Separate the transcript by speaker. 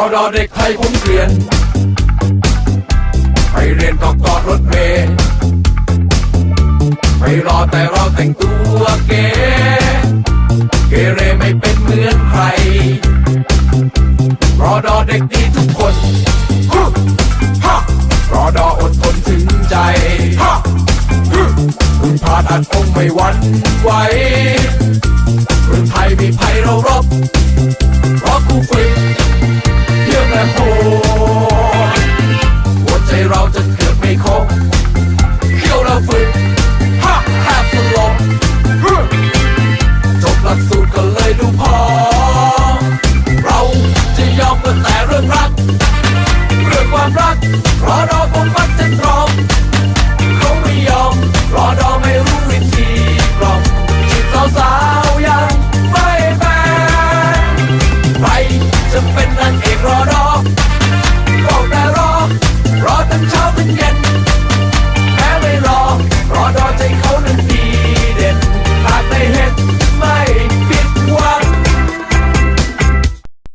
Speaker 1: อดอเด็กไทยผมเกลียน ไปเรียนก็กาะรถเมล์ไม่รอแต่เราแต่งตัวเก๋เกเรไม่เป็นเหมือนใคร รอดอเด็กดีทุกคนรอดออดทนถึงใจคุณพาดอัดคงไม่หวันไหวรุ่นไทยมีภัยเรารบ เรื่องความรักรอรอคงฟัดจะตรอมเขาไม่ยอมรอรอไม่รู้วิธีกล่อมจิตสาวสาวยังไม่แฟนใครจะเป็นนางเอกรอดอ